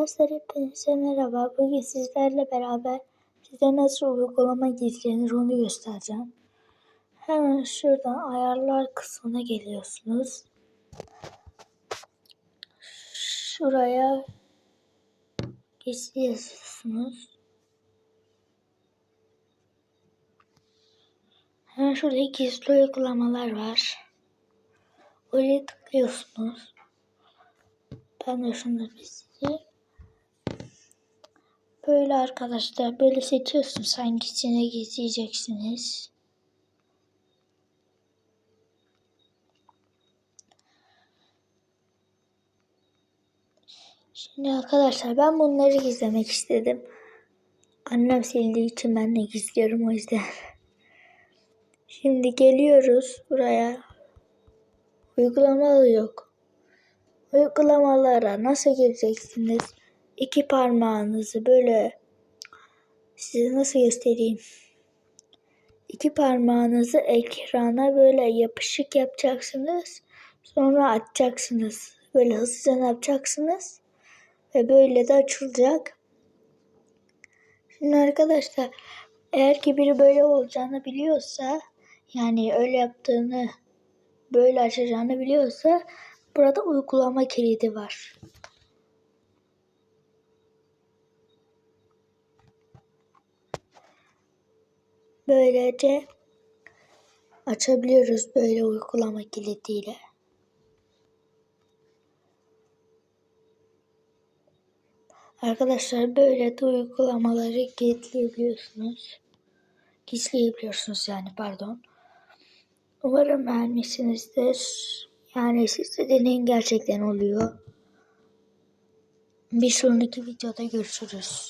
Arkadaşlar hepinize merhaba. Bugün sizlerle beraber size nasıl uygulama gizlenir onu göstereceğim. Hemen şuradan ayarlar kısmına geliyorsunuz. Şuraya gizli yazıyorsunuz. Hemen şurada gizli uygulamalar var. Oraya tıklıyorsunuz. Ben de şunu bir sileyim. Böyle arkadaşlar böyle seçiyorsunuz hangisine gizleyeceksiniz. Şimdi arkadaşlar ben bunları gizlemek istedim. Annem sildiği için ben de gizliyorum o yüzden. Şimdi geliyoruz buraya. Uygulamalı yok. Uygulamalara nasıl gireceksiniz? İki parmağınızı böyle size nasıl göstereyim? İki parmağınızı ekrana böyle yapışık yapacaksınız. Sonra açacaksınız. Böyle hızlıca yapacaksınız. Ve böyle de açılacak. Şimdi arkadaşlar eğer ki biri böyle olacağını biliyorsa yani öyle yaptığını böyle açacağını biliyorsa burada uygulama kilidi var. Böylece açabiliyoruz böyle uygulama kilidiyle. Arkadaşlar böyle de uygulamaları kilitleyebiliyorsunuz. Gizleyebiliyorsunuz yani pardon. Umarım beğenmişsinizdir. Yani siz de deneyin gerçekten oluyor. Bir sonraki videoda görüşürüz.